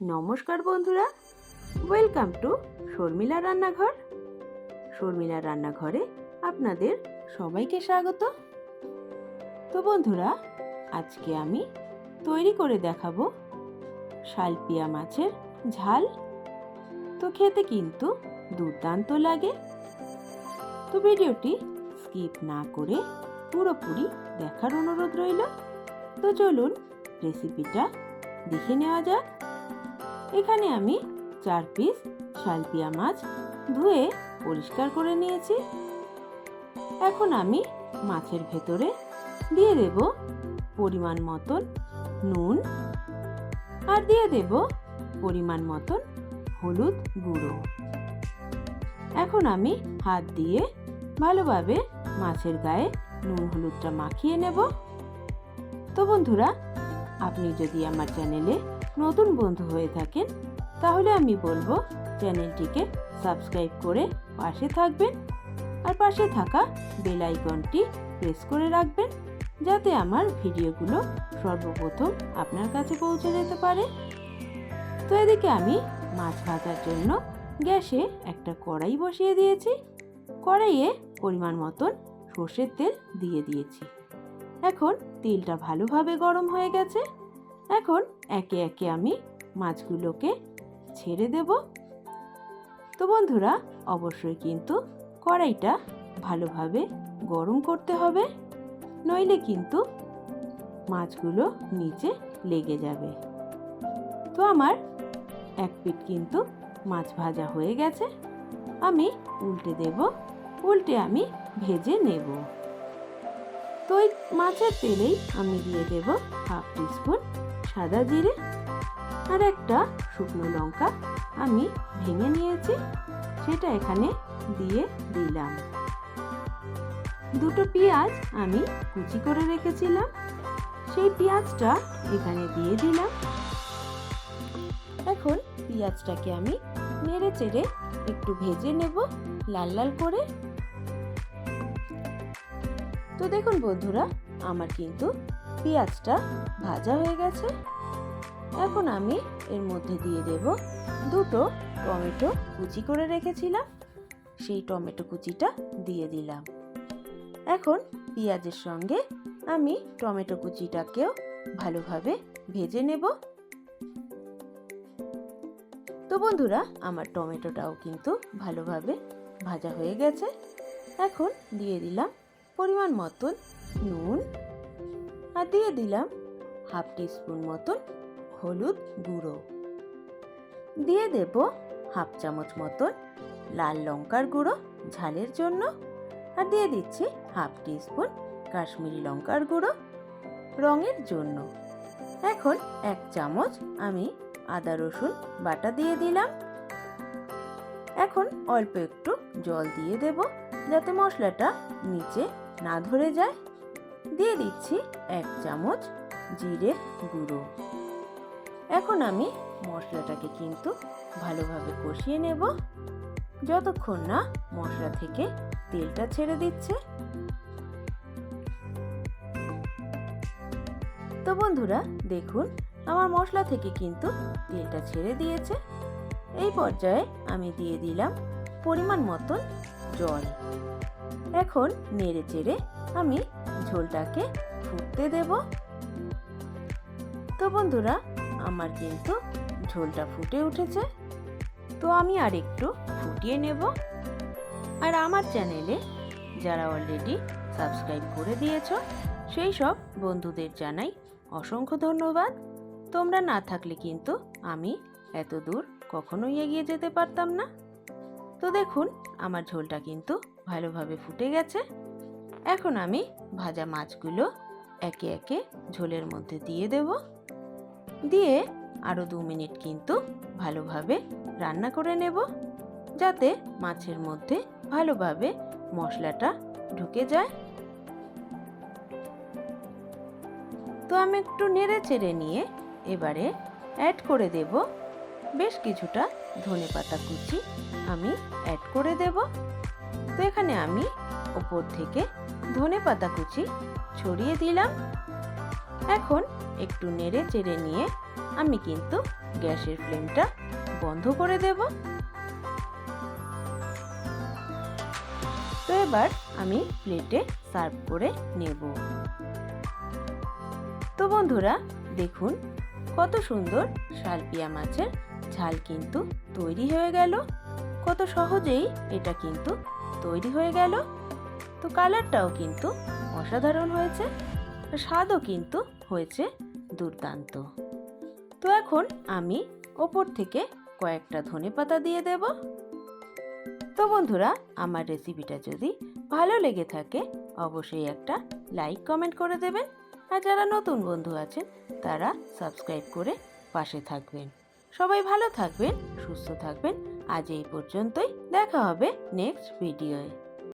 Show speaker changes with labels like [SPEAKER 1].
[SPEAKER 1] নমস্কার বন্ধুরা welcome to Sharmila রান্নাঘর। শর্মিলা রান্নাঘরে আপনাদের সবাইকে স্বাগত। তো বন্ধুরা, আজকে আমি তৈরি করে দেখাবো শালপিয়া মাছের ঝাল। তো খেতে কিন্তু দুর্দান্ত লাগে। তো ভিডিওটি স্কিপ না করে পুরোপুরি দেখার অনুরোধ রইল। তো চলুন রেসিপিটা দেখে নেওয়া যাক। এখানে আমি চার পিস শালপিয়া মাছ ধুয়ে পরিষ্কার করে নিয়েছি। এখন আমি মাছের ভেতরে দিয়ে দেব পরিমাণ মতন নুন আর দিয়ে দেব পরিমাণ মতন হলুদ গুঁড়ো। এখন আমি হাত দিয়ে ভালোভাবে মাছের গায়ে নুন হলুদটা মাখিয়ে নেব। তো বন্ধুরা, আপনি যদি আমার চ্যানেলে নতুন বন্ধু হয়ে থাকেন, তাহলে আমি বলব চ্যানেলটিকে সাবস্ক্রাইব করে পাশে থাকবেন আর পাশে থাকা বেল আইকনটি প্রেস করে রাখবেন যাতে আমার ভিডিওগুলো সর্বপ্রথম আপনার কাছে পৌঁছে যেতে পারে। তো এদিকে আমি মাছ ভাজার জন্য গ্যাসে একটা কড়াই বসিয়ে দিয়েছি। কড়াইয়ে পরিমাণ মতন সর্ষের তেল দিয়ে দিয়েছি। এখন তেলটা ভালোভাবে গরম হয়ে গেছে। এখন একে একে আমি মাছগুলোকে ছেড়ে দেব। তো বন্ধুরা, অবশ্যই কিন্তু কড়াইটা ভালোভাবে গরম করতে হবে, নইলে কিন্তু মাছগুলো নিচে লেগে যাবে। তো আমার এক পিট কিন্তু মাছ ভাজা হয়ে গেছে, আমি উল্টে দেব, উল্টে আমি ভেজে নেব। তো ওই মাছের তেলেই আমি দিয়ে দেব হাফ টিস্পুন সাদা জিরে আর একটা শুকনো লঙ্কা আমি ভেঙে নিয়েছি, সেটা এখানে দিয়ে দিলাম। দুটো পেঁয়াজ আমি কুচি করে রেখেছিলাম, সেই পেঁয়াজটা এখানে দিয়ে দিলাম। এখন পেঁয়াজটাকে আমি নেড়ে চেড়ে একটু ভেজে নেব লাল লাল করে। তো দেখুন বন্ধুরা, আমার কিন্তু পেঁয়াজটা ভাজা হয়ে গেছে। এখন আমি এর মধ্যে দিয়ে দেব দুটো টমেটো কুচি করে রেখেছিলাম। সেই টমেটো কুচিটা দিয়ে দিলাম। এখন পেঁয়াজের সঙ্গে আমি টমেটো কুচিটাকেও ভালোভাবে ভেজে নেব। তো বন্ধুরা, আমার টমেটোটাও কিন্তু ভালোভাবে ভাজা হয়ে গেছে। এখন দিয়ে দিলাম পরিমাণ মতন নুন। আর দিয়ে দিলাম হাফ টিস্পুন মতন হলুদ গুঁড়ো। দিয়ে দেব হাফ চামচ মতন লাল লঙ্কার গুঁড়ো ঝালের জন্য। আর দিয়ে দিচ্ছি হাফ টিস্পুন কাশ্মীরি লঙ্কার গুঁড়ো রঙের জন্য। এখন এক চামচ আমি আদা, রসুন বাটা দিয়ে দিলাম। এখন অল্প একটু জল দিয়ে দেব যাতে মশলাটা নিচে না ধরে যায়। দিয়ে দিচ্ছি এক চামচ জিরের গুঁড়ো। এখন আমি মশলাটাকে কিন্তু ভালোভাবে কষিয়ে নেব। যতক্ষণ না মশলা থেকে তেলটা ছেড়ে দিচ্ছে। তো বন্ধুরা, দেখুন, আমার মশলা থেকে কিন্তু তেলটা ছেড়ে দিয়েছে। এই পর্যায়ে আমি দিয়ে দিলাম পরিমাণ মতন জল। এখন নেড়ে চেড়ে আমি ঝোলটাকে ফুটতে দেব। তো বন্ধুরা, আমার কিন্তু ঝোলটা ফুটে উঠেছে। তো আমি আর একটু ফুটিয়ে নেব। আর আমার চ্যানেলে যারা অলরেডি সাবস্ক্রাইব করে দিয়েছ, সেই সব বন্ধুদের জানাই অসংখ্য ধন্যবাদ। তোমরা না থাকলে কিন্তু আমি এত দূর কখনোই এগিয়ে যেতে পারতাম না। তো দেখুন, আমার ঝোলটা কিন্তু ভালোভাবে ফুটে গেছে। এখন আমি ভাজা মাছগুলো একে একে ঝোলের মধ্যে দিয়ে দেব। দিয়ে আরও দু মিনিট কিন্তু ভালোভাবে রান্না করে নেব, যাতে মাছের মধ্যে ভালোভাবে মশলাটা ঢুকে যায়। তো আমি একটু নেড়ে চেড়ে নিয়ে এবারে অ্যাড করে দেব বেশ কিছুটা ধনে পাতা কুচি আমি অ্যাড করে দেব। তো এখানে আমি ওপর থেকে ধনে পাতা কুচি ছড়িয়ে দিলাম। এখন একটু নেড়ে চেড়ে নিয়ে আমি কিন্তু গ্যাসের ফ্লেমটা বন্ধ করে দেব। তো এবার আমি প্লেটে সার্ভ করে নেব। তো বন্ধুরা, দেখুন কত সুন্দর শালপিয়া মাছের ঝাল কিন্তু তৈরি হয়ে গেল। কত সহজেই এটা কিন্তু তৈরি হয়ে গেল। তো কালারটাও কিন্তু অসাধারণ হয়েছে। স্বাদও কিন্তু হয়েছে দুর্দান্ত। তো এখন আমি ওপর থেকে কয়েকটা ধনে পাতা দিয়ে দেব। তো বন্ধুরা, আমার রেসিপিটা যদি ভালো লেগে থাকে, অবশ্যই একটা লাইক কমেন্ট করে দেবেন। আর যারা নতুন বন্ধু আছেন, তারা সাবস্ক্রাইব করে পাশে থাকবেন। সবাই ভালো থাকবেন সুস্থ থাকবেন। আজ এই পর্যন্তই দেখা হবে নেক্সট ভিডিওয়ে